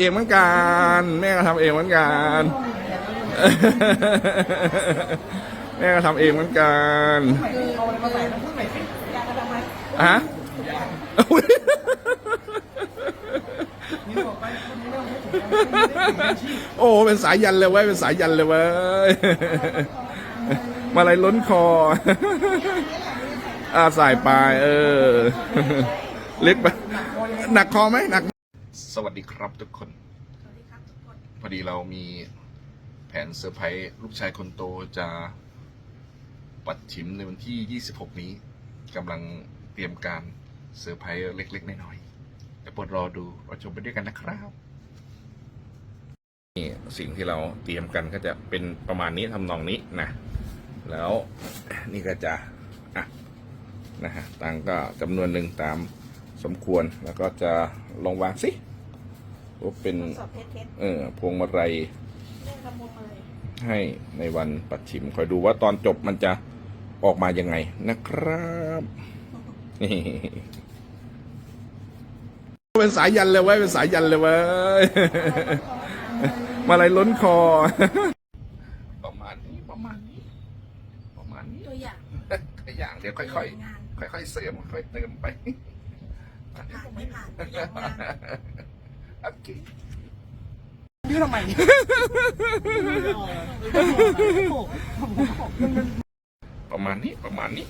เองเหมือนกันแม่ก็ทำเองเหมือนกันแม่ก็ทำเองเหมือนกันฮะโอ้เป็นสายยันเลยเว้ยเป็นสายยันเลยเว้ยมาอะไรล้นคออาสายปลายเออเล็กไปหนักคอไหมหนัก สวัสดีครับทุกคน พอดีเรามีแผนเซอร์ไพรส์ลูกชายคนโตจะปัดฉิมในวันที่ 26 นี้กำลังเตรียมการเซอร์ไพรส์เล็กๆน้อยๆแต่โปรดรอดูเราชมไปด้วยกันนะครับนี่สิ่งที่เราเตรียมกันก็จะเป็นประมาณนี้ทำนองนี้นะแล้วนี่ก็จะอะนะฮะตังค์ก็จำนวนหนึ่งตามสมควรแล้วก็จะลองวางสิ ว่าเป็นสอบเพชรเพชรเออพวงมาลัยเรื่องละมุนมาเลยให้ในวันปัดฉิม คอยดูว่าตอนจบมันจะออกมายังไงนะครับนี่เป็นสายยันเลยเว้ยเป็นสายยันเลยเว้ยมาอะไรล้นคอ ประมาณนี้ประมาณนี้ ประมาณนี้ตัวอย่างตัวอย่างเดี๋ยวค่อยงานๆค่อยๆเสริมค่อยๆเติมไปผ่านไม่ผ่าน ตัวอย่างงานโอเคยืดทำไมประมาณนี้ประมาณนี้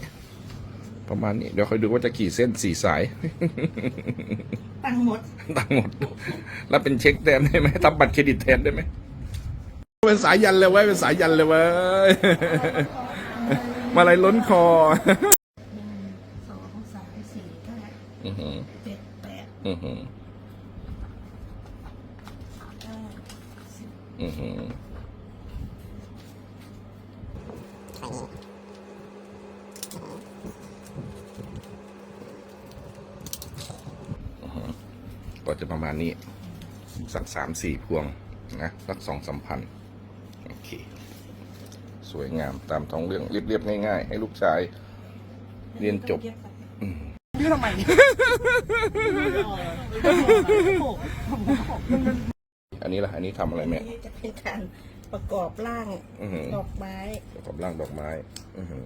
ประมาณนี้ เดี๋ยวค่อยดูว่าจะกี่เส้นสี่สาย ตังค์หมด ตังค์หมด แล้วเป็นเช็คแทนได้ไหมทำบัตรเครดิตแทนได้ไหมเป็นสายยันเลยเว้ยเป็นสายยันเลยเว้ยมาอะไรล้นคอหนึ่งสองสามสี่ห้าอือหือเจ็ดแปด อือหือ เก้าสิบ อือหือก็จะประมาณนี้ สักสามสี่พวงนะ สักสองสามพันโอเค สวยงามตามท้องเรื่อง เรียบ ๆ ง่าย ๆ ให้ลูกชาย เรียนจบเย็บไปยืดทำไม อันนี้ล่ะ อันนี้ทำอะไรแม่ นี่จะเป็นการประกอบร่างอือหือ ดอกไม้ประกอบร่างดอกไม้ อือหือ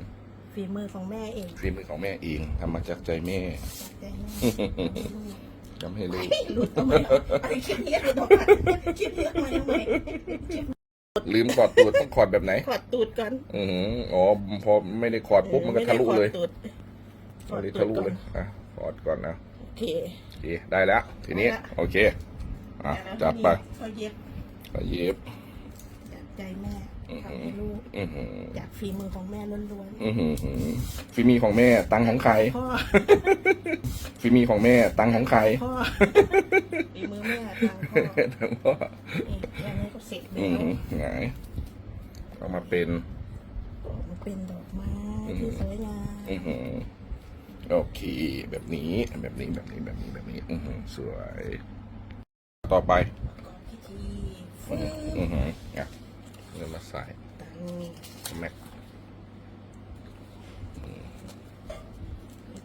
ฝีมือของแม่เองฝีมือของแม่เองทำมาจากใจแม่แต่แม่จำให้รู้หลุดทำไมอะไอ้คิดเยอะเลยบอกว่าคิดเยอะมาทำไมลืมขอดตูดต้องขอดแบบไหน ขอดตูดก่อนอือหืออ๋อ พอไม่ได้ขอดปุ๊บมันก็ทะลุเลยไม่ได้ขอดตูดอันนี้ทะลุเลย อะขอดก่อนนะโอเค โอเค ได้แล้ว ทีนี้ได้ละ โอเค อะจัดไปเขาเย็บไปเย็บ จากใจแม่อือหืทำอให้ลูกอือหือจากฝีมือของแม่ล้วนอือหือฝีมีของแม่ตังค์ของใครๆพ่อฝีมีของแม่ตังค์ของใครพ่อฝีมือแม่ทางพ่อทั้งพ่อนี่แค่นี้ก็เสร็จอืแล้อวหือไหนเอามาเป็น มันเป็นดอกไม้ที่สวยงาม อือหือโอเค แบบนี้แบบนี้แบบนี้แบบนี้แบบนี้ อือหือสวย ต่อไปก่อนพิธีอืฟื้อนหืออือหืออะเริ่มมาใส่ตังแม็ก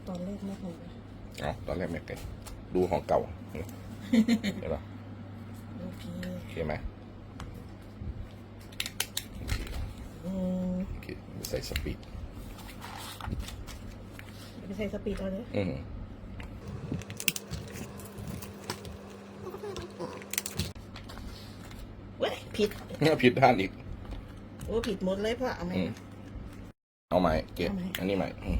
ตอนแรกแม่หนูเอาตอนแรกแม็กเลยดูของเก่าเห็นปะโอเคโอเคไหมอืมโอเคใส่สปีดไปใส่สปีดเอาเลยอือ หือเว้ยผิดผิดด้านอีก โอ้ผิดหมดเลยพ่อเอาไหม อืม เอาใหม่เก็บเอาใหม่ อันนี้ใหม่อืม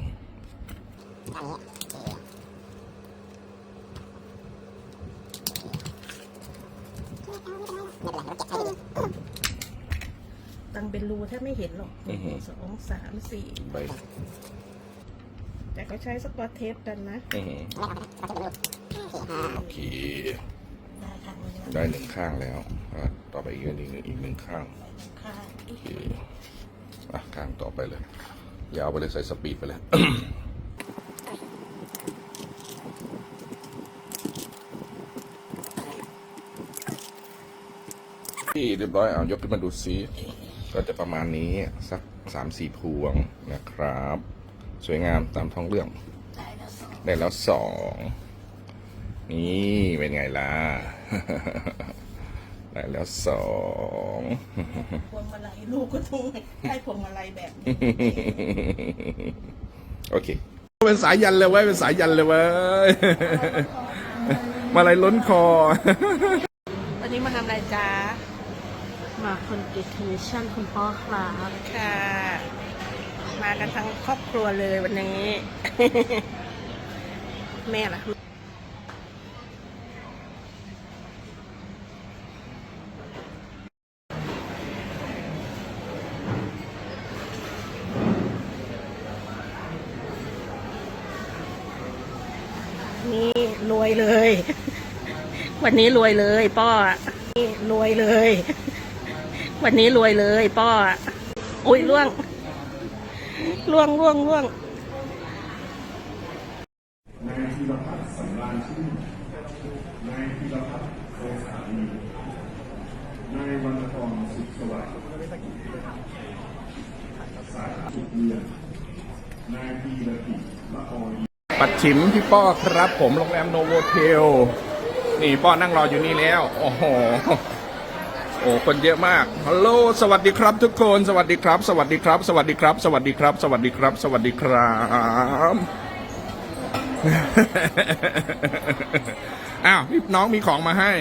ตังเป็นรูแทบไม่เห็นหรอกหนึ่งสองสามสี่ไปแต่ก็ใช้สกอตเทปกันนะ อือหือโอเคได้ค่ะมือละ ได้หนึ่งข้างแล้วอะต่อไปอีกอันหนึ่งอีกหนึ่งข้างค่ะโอเคอะข้างต่อไปเลย ยาวไปเลยใส่สปีดไปเลยที่เรียบร้อยเอายกขึ้นมาดูซิก็จะประมาณนี้สักสามสี่พวงนะครับ สวยงามตามท้องเรื่อง ได้แล้วสองได้แล้วสอง นี่เป็นไงล่ะแล้วสองพวงมาลัยลูกก็ทุ่งให้พวงมาลัยแบบนี้โอเค เป็นสายยันเลยเว้ยเป็นสายยันเลยเว้ยมาอะไรล้นคอ วันนี้มาทำอะไรจ้ามาคนติดคอนเนคชั่นคุณพ่อครับค่ะ มากันทั้งครอบครัวเลยวันนี้ แม่ล่ะ นี่รวยเลย วันนี้รวยเลยป้อนี่รวยเลย วันนี้รวยเลยป้ออุ้ยล่วงล่วงล่วงล่วงนายธีรพัฒน์สำราญชื่นนายธีรพัฒน์โคสามีนายวันทองสุขสวัสดิ์สายสุขเรียนายธีรกิจละออย ปัดฉิมพี่ป้อครับผมโรงแรมโนโวเทล นี่ป้อนั่งรออยู่นี่แล้ว โอ้โห โอ้คนเยอะมาก ฮัลโหล สวัสดีครับทุกคน สวัสดีครับ สวัสดีครับ สวัสดีครับ สวัสดีครับ สวัสดีครับ สวัสดีครับอ้าวนี่น้องมีของมาให้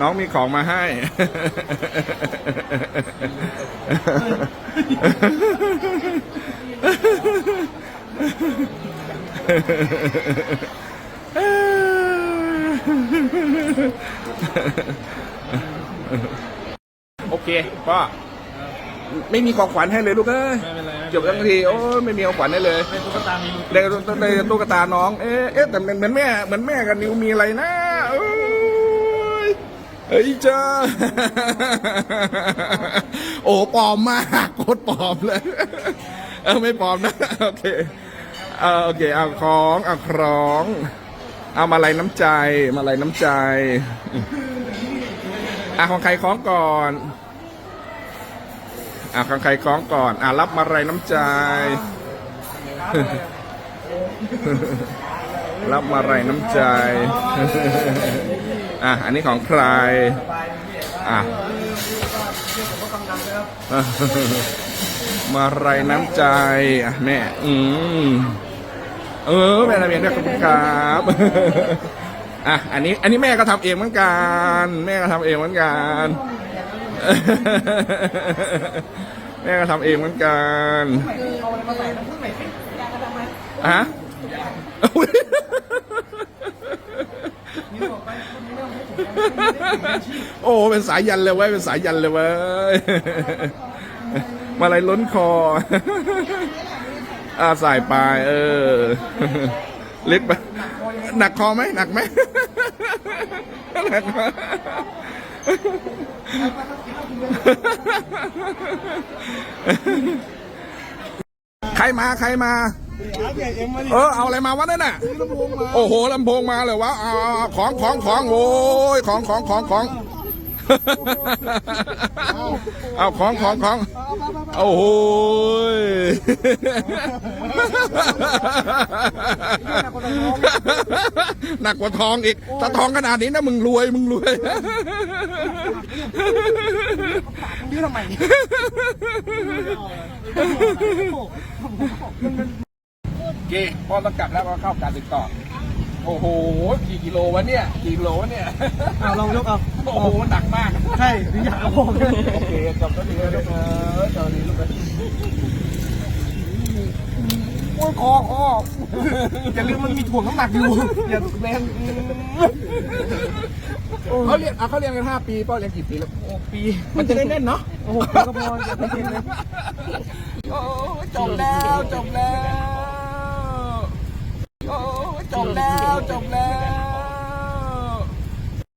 น้องมีของมาให้ โอเคป้าไม่มีของขวัญให้เลยลูกเอ้ยจบทั้งทีโอ้ยไม่มีของขวัญให้เลยตุ๊กตามีได้ได้ตุ๊กตาน้อง เอ๊ะเอ๊ะแต่เหมือนเหมือนแม่เหมือนแม่กับนิวมีอะไรนะเอ้ย เฮ้ยจ้าโอ้ปลอมมากโคตรปลอมเลย เออไม่ปลอมนะ โอเคเออโอเคเอาของเอาของ เอามาลัยน้ำใจ มาลัยน้ำใจอะของใครคล้องก่อนอะของใครคล้องก่อนอะรับมาลัยน้ำใจรับมาลัยน้ำใจ อะอันนี้ของใครอะมาลัยน้ำใจอะแม่ อืมเออแม่ทำเองด้วยขอบคุณครับอะอันนี้ อันนี้แม่ก็ทำเองเหมือนกัน แม่ก็ทำเองเหมือนกันแม่ก็ทำเองเหมือนกันฮะอุ๊ย โอ้เป็นสายยันเลยเว้ยเป็นสายยันเลยเว้ยมาอะไรล้นคออ่าส่ไปเออเล็กไปหนักคอไหมหนักไหมหนักไหมใครมาใครมา เออเอาอะไรมาวะนั่นน่ะโอ้โหลำโพงมาเลยวะเอาเอาของของของโอ้ยของของของของเอาของของของโอ้โหยหนักกว่าทองอีก ถ้าทองขนาดนี้นะมึงรวยมึงรวยดื้อทำไม เก้พ่อต้องกลับแล้วก็เข้าการติดต่อ โอ้โห กี่กิโลวะเนี่ย กี่กิโลวะเนี่ย เอาลองยกเอา โอ้โห หนักมาก ใช่ถึงอยากเอาผมเลยโอเคจบแล้วดีเลยลูกเออจบดีลูกเอ้ยโอ้ยคอคออย่าลืมมันมีถ่วงน้ำหนักอยู่ อย่าแรงเขาเรียนอะเขาเรียนกันห้าปีป้อเรียนกี่ปีแล้ว โอ้ปีมันจะได้เล่นเนาะ โอ้โหก็พออย่าไปเล่นเลย โอ้จบแล้ว จบแล้วโอ้ จบแล้วจบแล้ว